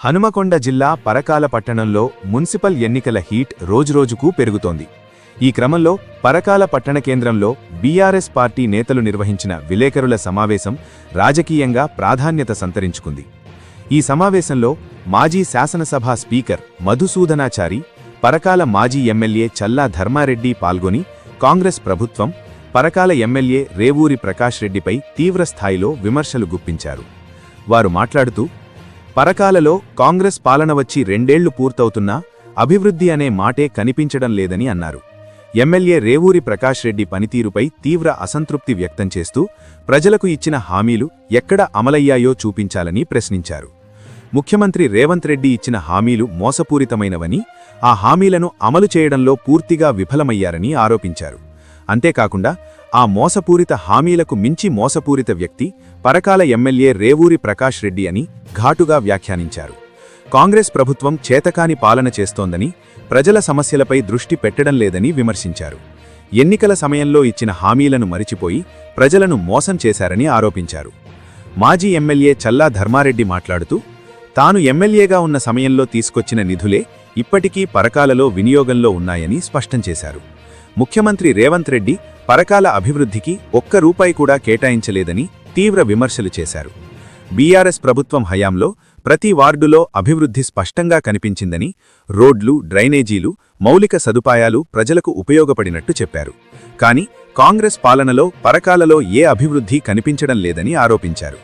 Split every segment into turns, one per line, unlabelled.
హనుమకొండ జిల్లా పరకాల పట్టణంలో మున్సిపల్ ఎన్నికల హీట్ రోజురోజుకూ పెరుగుతోంది. ఈ క్రమంలో పరకాల పట్టణ కేంద్రంలో బీఆర్ఎస్ పార్టీ నేతలు నిర్వహించిన విలేకరుల సమావేశం రాజకీయంగా ప్రాధాన్యత సంతరించుకుంది. ఈ సమావేశంలో మాజీ శాసనసభ స్పీకర్ మధుసూదనాచారి పరకాల మాజీ ఎమ్మెల్యే చల్లా ధర్మారెడ్డి పాల్గొని కాంగ్రెస్ ప్రభుత్వం పరకాల ఎమ్మెల్యే రేవూరి ప్రకాష్ రెడ్డిపై తీవ్రస్థాయిలో విమర్శలు గుప్పించారు. వారు మాట్లాడుతూ పరకాలలో కాంగ్రెస్ పాలన వచ్చి రెండేళ్ళు పూర్తవుతున్నా అభివృద్ధి అనే మాటే కనిపించడం లేదని అన్నారు. ఎమ్మెల్యే రేవూరి ప్రకాష్ రెడ్డి పనితీరుపై తీవ్ర అసంతృప్తి వ్యక్తం చేస్తూ ప్రజలకు ఇచ్చిన హామీలు ఎక్కడ అమలయ్యాయో చూపించాలని ప్రశ్నించారు. ముఖ్యమంత్రి రేవంత్ రెడ్డి ఇచ్చిన హామీలు మోసపూరితమైనవని ఆ హామీలను అమలు చేయడంలో పూర్తిగా విఫలమయ్యారని ఆరోపించారు. అంతేకాకుండా ఆ మోసపూరిత హామీలకు మించి మోసపూరిత వ్యక్తి పరకాల ఎమ్మెల్యే రేవూరి ప్రకాష్ రెడ్డి అని ఘాటుగా వ్యాఖ్యానించారు. కాంగ్రెస్ ప్రభుత్వం చేతకాని పాలన చేస్తోందని ప్రజల సమస్యలపై దృష్టి పెట్టడం లేదని విమర్శించారు. ఎన్నికల సమయంలో ఇచ్చిన హామీలను మరిచిపోయి ప్రజలను మోసం చేశారని ఆరోపించారు. మాజీ ఎమ్మెల్యే చల్లా ధర్మారెడ్డి మాట్లాడుతూ తాను ఎమ్మెల్యేగా ఉన్న సమయంలో తీసుకొచ్చిన నిధులే ఇప్పటికీ పరకాలలో వినియోగంలో ఉన్నాయని స్పష్టం చేశారు. ముఖ్యమంత్రి రేవంత్ రెడ్డి పరకాల అభివృద్ధికి ఒక్క రూపాయి కూడా కేటాయించలేదని తీవ్ర విమర్శలు చేశారు. బీఆర్ఎస్ ప్రభుత్వం హయాంలో ప్రతి వార్డులో అభివృద్ధి స్పష్టంగా కనిపించిందని రోడ్లు డ్రైనేజీలు మౌలిక సదుపాయాలు ప్రజలకు ఉపయోగపడినట్టు చెప్పారు. కాని కాంగ్రెస్ పాలనలో పరకాలలో ఏ అభివృద్ధి కనిపించడం లేదని ఆరోపించారు.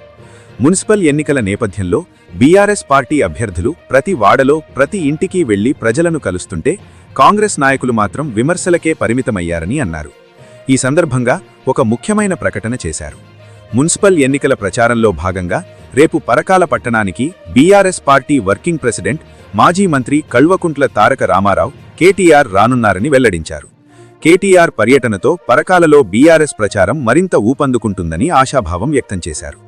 మున్సిపల్ ఎన్నికల నేపథ్యంలో బీఆర్ఎస్ పార్టీ అభ్యర్థులు ప్రతి వాడలో ప్రతి ఇంటికి వెళ్ళి ప్రజలను కలుస్తుంటే కాంగ్రెస్ నాయకులు మాత్రం విమర్శలకే పరిమితమయ్యారని అన్నారు. ఈ సందర్భంగా ఒక ముఖ్యమైన ప్రకటన చేశారు. మున్సిపల్ ఎన్నికల ప్రచారంలో భాగంగా రేపు పరకాల పట్టణానికి బీఆర్ఎస్ పార్టీ వర్కింగ్ ప్రెసిడెంట్ మాజీ మంత్రి కల్వకుంట్ల తారక రామారావు కేటీఆర్ రానున్నారని వెల్లడించారు. కేటీఆర్ పర్యటనతో పరకాలలో బీఆర్ఎస్ ప్రచారం మరింత ఊపందుకుంటుందని ఆశాభావం వ్యక్తం చేశారు.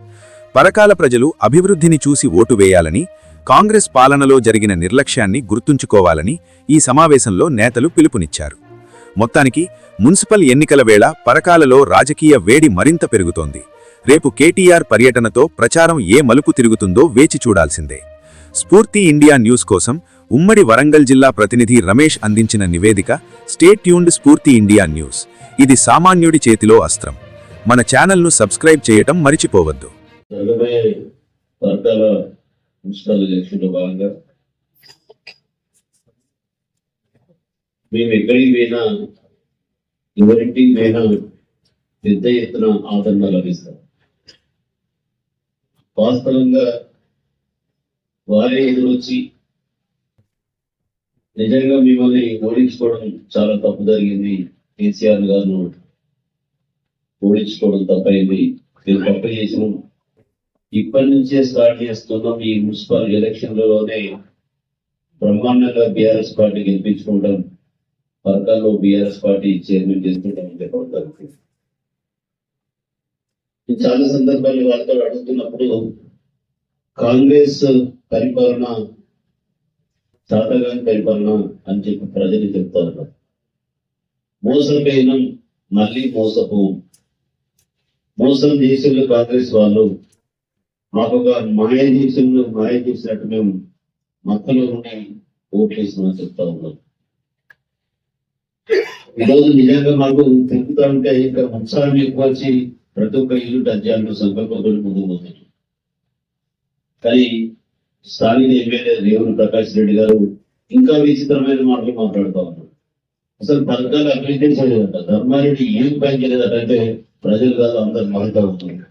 పరకాల ప్రజలు అభివృద్ధిని చూసి ఓటు వేయాలని కాంగ్రెస్ పాలనలో జరిగిన నిర్లక్ష్యాన్ని గుర్తుంచుకోవాలని ఈ సమావేశంలో నేతలు పిలుపునిచ్చారు. మొత్తానికి మున్సిపల్ ఎన్నికల వేళ పరకాలలో రాజకీయ వేడి మరింత పెరుగుతోంది. రేపు కేటీఆర్ పర్యటనతో ప్రచారం ఏ మలుపు తిరుగుతుందో వేచి చూడాల్సిందే. స్ఫూర్తి ఇండియా న్యూస్ కోసం ఉమ్మడి వరంగల్ జిల్లా ప్రతినిధి రమేష్ అందించిన నివేదిక stay tuned Spoorthi India news. ఇది సామాన్యుడి చేతిలో అస్త్రం. మన ఛానల్ను సబ్స్క్రైబ్ చేయటం మరిచిపోవద్దు.
జరగబోయే వర్గాల ఇన్స్టాల్ చేసిన భాగంగా మేము ఎక్కడికి పోయినా ఎవరింటికి పోయినా పెద్ద ఎత్తున ఆదరణ లభిస్తాం. వాస్తవంగా వారే ఎదురొచ్చి నిజంగా మిమ్మల్ని ఓడించుకోవడం చాలా తప్పు జరిగింది. కేసీఆర్ గారు ఓడించుకోవడం తప్పైంది. మీరు తప్పు చేసినాం. ఇప్పటి నుంచే స్టార్ట్ చేస్తున్నాం ఈ మున్సిపల్ ఎలక్షన్లలోనే బ్రహ్మాండంగా బీఆర్ఎస్ పార్టీ గెలిపించుకోవడం పథకాల్లో బీఆర్ఎస్ పార్టీ చైర్మన్ చేసుకుంటాం అంటే చాలా సందర్భాలు వాళ్ళతో అడుగుతున్నప్పుడు కాంగ్రెస్ పరిపాలన చాతగాని పరిపాలన అని చెప్పి ప్రజలు చెప్తా ఉన్నారు. మోసపోయిన మళ్ళీ మోసపోం మోసం చేసేళ్ళు కాంగ్రెస్ వాళ్ళు మాకు ఒక మాయ చేసిన మాయ చేసినట్టు మేము మక్కలో ఉండి ఓట్లేసినా చెప్తా ఉన్నాం ఈరోజు నిజంగా మాకు తిరుగుతా ఉంటే ఇంకా ఉత్సాహం ఎక్కువ వచ్చి ప్రతి ఒక్క ఇల్లు టచ్ చేయాలంటూ సంకల్పంతో ముందుకు పోతుంది. కానీ స్థానిక ఎమ్మెల్యే రేవుని ప్రకాష్ రెడ్డి గారు ఇంకా విచిత్రమైన మాటలు మాట్లాడుతూ ఉన్నారు. అసలు పథకాలు అభివృద్ధి చేయలేదట ధర్మారెడ్డి ఏం పని చేయలేదంటే ప్రజలు కాదు అందరు మహిళ అవుతున్నారు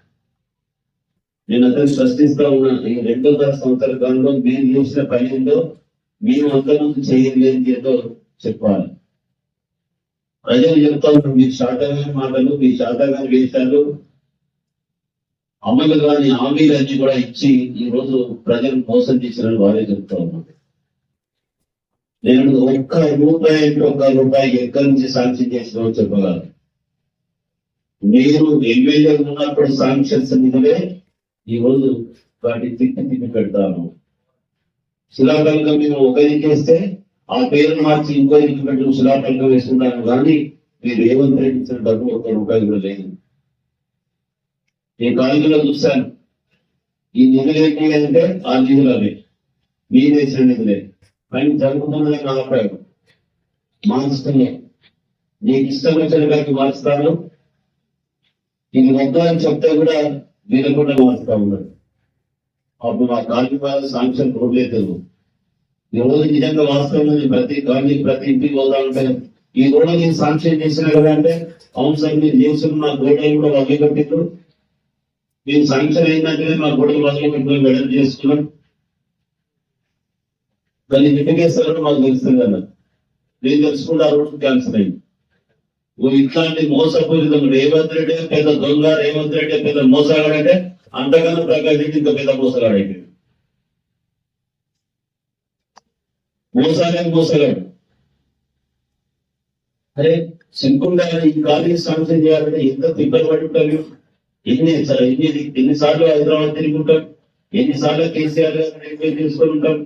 నేను అతను ప్రశ్నిస్తా ఉన్నా. ఈ రెండో తర సంవత్సరాల కాలంలో మీరు చేసిన పని ఏందో మేము అంతకుముందు చేయలేదు ఏదో చెప్పాలి. ప్రజలు చెప్తా ఉన్నారు మీ శాతగాని మాటలు మీ శాతగాని వేశాలు అమలు కాని హామీలన్నీ కూడా ఇచ్చి ఈ రోజు ప్రజలు మోసం చేసిన వారే చెప్తా ఉన్నారు. నేను ఒక్క రూపాయి ఒక్క రూపాయి ఎక్కడి నుంచి శాంక్షన్ చేసిన చెప్పగలను. మీరు ఎమ్మెల్యే ఉన్నప్పుడు శాంక్షన్స్ నిధులే ఈ రోజు వాటి తిట్టి తిప్పి పెడతాను. శిలాఫలంగా మేము ఒకరికి వేస్తే ఆ పేరు మార్చి ఇంకోరికి పెట్టి శిలాఫలంగా వేసుకుంటాను. కానీ మీరు ఏమని రెడ్డి ఇచ్చిన డబ్బు ఒక్క రూపాయి కూడా లేదు. నేను కాలేజీలో చూశాను. ఈ నిధులు ఏంటి అంటే ఆ నిధులు అవి. మీరు వేసిన నిధులే. కానీ జరుగుతున్నది నా అభిప్రాయం. మార్చుతున్నాయి నీకు ఇష్టం వచ్చిన వారికి మార్చుతాను ఇది వద్దు అని చెప్తే కూడా వినకుండా మారుస్తా ఉన్నాడు అప్పుడు మా కాలనీ సాంక్షన్ చూడలేదు ఈ రోజు నిజంగా వాస్తవం ప్రతి కాలనీ ప్రతి ఇంటికి పోతా ఈ గోడ నేను సాంక్షన్ చేసిన కదా అంటే అవును సార్ మీరు చేసిన మా గోడలు కూడా వదిలి కట్టిండ్రు. నేను సాంక్షన్ అయిందంటే మా గోడలు వదిలి కట్టుకుని వెడల్ చేసుకున్నాం దాన్ని నిండికేస్తారని మాకు తెలుస్తుంది అన్న. నేను తెలుసుకుంటే ఆ రోజు క్యాన్సిల్ అయింది. ఓ ఇట్లాంటి మోసపూరితం రేవంత్ రెడ్డి పెద్ద దొంగ రేవంత్ రెడ్డి పెద్ద మోసగాడంటే అంతకన్నా ప్రకాష్ రెడ్డి ఇంకా పెద్ద మోసగాడైపోయాడు మోసాలే మోసగాడు. అరే సింపుల్గా ఈ కాలేజ్ శాంక్షన్ చేయాలంటే ఎంత తిప్పలు పడి ఉంటాడు ఎన్ని ఎన్ని ఎన్నిసార్లు హైదరాబాద్ తిరిగి ఉంటాడు ఎన్నిసార్లు కేసీఆర్ గారు తీసుకొని ఉంటాం?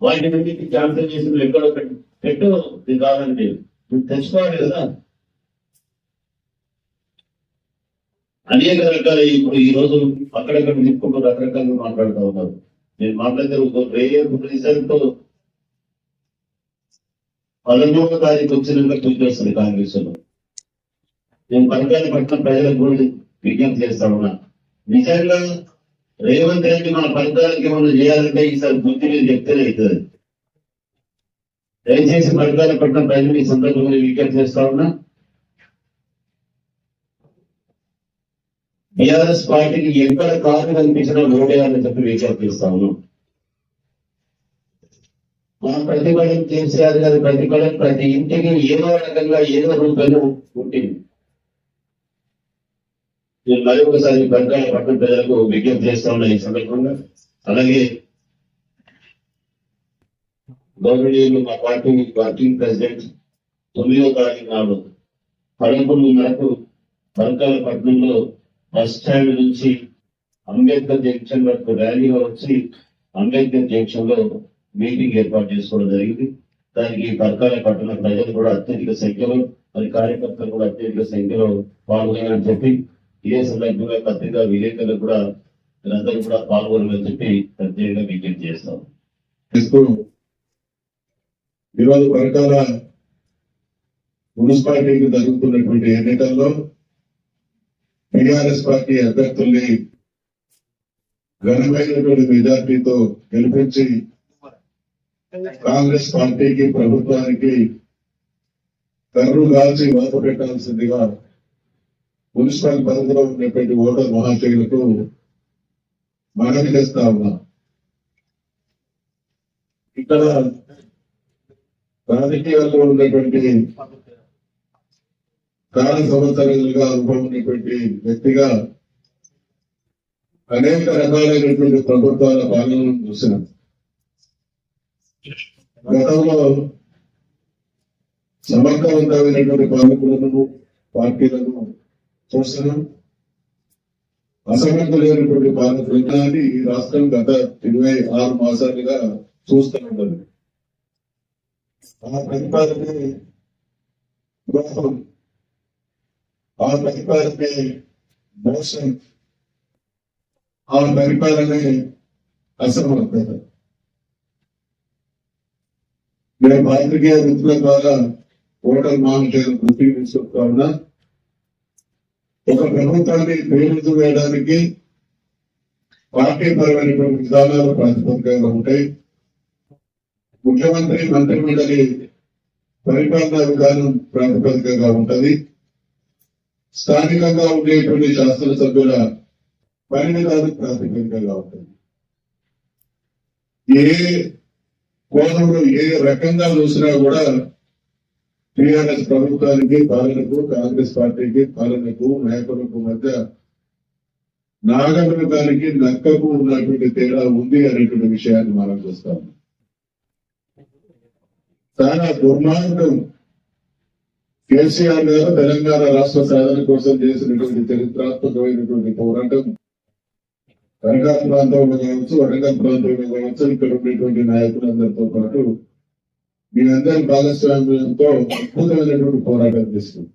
వాటి నుండి క్యాన్సిల్ చేసి ఎక్కడో పెట్టు. పెట్టు ఇది కాదండి తెచ్చుకోవాలి కదా. అనేక రకాల ఇప్పుడు ఈ రోజు అక్కడక్కడ నిప్పుకు రకరకాలుగా మాట్లాడుతూ ఉన్నారు. నేను మాట్లాడితే రేయర్ రిజల్ట్ పదమూడవ తారీఖు వచ్చినాక పూజ వస్తుంది కాంగ్రెస్లో నేను పథకాన్ని పట్టిన ప్రజలకు కూడా విజ్ఞప్తి చేస్తా ఉన్నా. నిజంగా రేవంత్ రెడ్డి మన పథకాలకి ఏమైనా చేయాలంటే ఈసారి బుద్ధి మీద చెప్తేనే అవుతుంది. దయచేసి పథకాల పట్టిన ప్రజలు ఈ సందర్భంగా విజ్ఞప్తి చేస్తా ఉన్నా. బిఆర్ఎస్ పార్టీకి ఎక్కడ కారు కనిపించినా ఓటేయాలని చెప్పి విజ్ఞప్తి ఉన్నాం. మన ప్రతిఫలం కేసీఆర్ గారి ప్రతిఫలం ప్రతి ఇంటికి ఏదో రకంగా ఏదో రూపంలో ఉంటుంది. నేను మరి ఒకసారి బంగాళ పట్టణ ప్రజలకు విజ్ఞప్తి చేస్తా ఉన్నా ఈ సందర్భంగా. అలాగే గౌరవనీయులు మా పార్టీ వర్కింగ్ ప్రెసిడెంట్ తొమ్మిదో తారీఖు నాడు పదకొండున్నరకు బంగాళ బస్ స్టాండ్ నుంచి అంబేద్కర్ జంక్షన్ వరకు ర్యాలీగా వచ్చి అంబేద్కర్ జంక్షన్లో మీటింగ్ ఏర్పాటు చేసుకోవడం జరిగింది. దానికి పరకాల పట్టణ ప్రజలు కూడా అత్యధిక సంఖ్యలో మరి కార్యకర్తలు కూడా అత్యధిక సంఖ్యలో పాల్గొనాలని చెప్పి ఇదే సందర్భంగా పత్రికా విలేకరులు కూడా వీరందరూ కూడా పాల్గొనాలని చెప్పి ప్రత్యేకంగా విజ్ఞప్తి చేస్తాం.
ఈరోజు పరకాల మున్సిపాలిటీకి జరుగుతున్నటువంటి ఎన్నికల్లో టిఆర్ఎస్ పార్టీ అభ్యర్థుల్ని ఘనమైనటువంటి మెజార్టీతో గెలిపించి కాంగ్రెస్ పార్టీకి ప్రభుత్వానికి కర్రు కాల్చి బాధ పెట్టాల్సిందిగా మున్సిపల్ పరిధిలో ఉన్నటువంటి ఓటర్ మహాశయులకు మనవి చేస్తా ఉన్నా. ఇక్కడ రాజకీయాల్లో ఉన్నటువంటి చాలా సంవత్సరాలుగా అనుభవం వ్యక్తిగా అనేక రకాలైనటువంటి ప్రభుత్వాల పాలనను చూసినాం గతంలో సమర్థవంతమైనటువంటి పాలకులను పార్టీలను చూస్తున్నాం అసమర్థులైనటువంటి పాలకులు అని ఈ రాష్ట్రం గత ఇరవై ఆరు మాసాలుగా చూస్తున్నది ఆ ప్రతిపాదనే ద్రోహం ఆ మోసం ఆ పరిపాలనే అసమర్థత. నేను పాత్రికేయ మిత్రుల ద్వారా ఓటర్ మానిటర్ దృష్టికి ఉన్నా. ఒక ప్రభుత్వాన్ని పేరుతూ వేయడానికి పార్టీ పరమైనటువంటి విధానాలు ప్రాతిపదికగా ఉంటాయి. ముఖ్యమంత్రి మంత్రిమండలి పరిపాలనా విధానం ప్రాతిపదికగా ఉంటది. స్థానికంగా ఉండేటువంటి శాసనసభ్యుల పైన కాదు ప్రాథమికంగా ఉంటుంది ఏ కోణంలో ఏ రకంగా చూసినా కూడా టిఆర్ఎస్ ప్రభుత్వానికి పాలనకు కాంగ్రెస్ పార్టీకి పాలనకు నాయకులకు మధ్య నాగరికానికి నక్కకు ఉన్నటువంటి తేడా ఉంది అనేటువంటి విషయాన్ని మనం చూస్తాం చాలా దుర్మార్గం కేసీఆర్ గారు తెలంగాణ రాష్ట్ర సాధన కోసం చేసినటువంటి చరిత్రాత్మకమైనటువంటి పోరాటం. వరంగల్ ప్రాంతంలో కావచ్చు వరంగల్ ప్రాంతంలో కావచ్చు ఇక్కడ ఉండేటువంటి నాయకులందరితో పాటు మీ అందరి భాగస్వామ్యంతో అద్భుతమైనటువంటి పోరాటం చేస్తుంది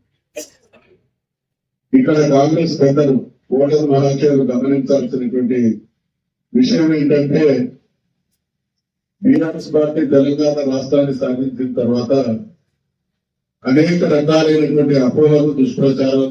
ఇక్కడ కాంగ్రెస్ పెద్దలు ఓటర్ మహాశయులు గమనించాల్సినటువంటి విషయం ఏంటంటే బీఆర్ఎస్ పార్టీ తెలంగాణ రాష్ట్రాన్ని సాధించిన తర్వాత అనేక రకాలైనటువంటి అపోహలు దుష్ప్రచారం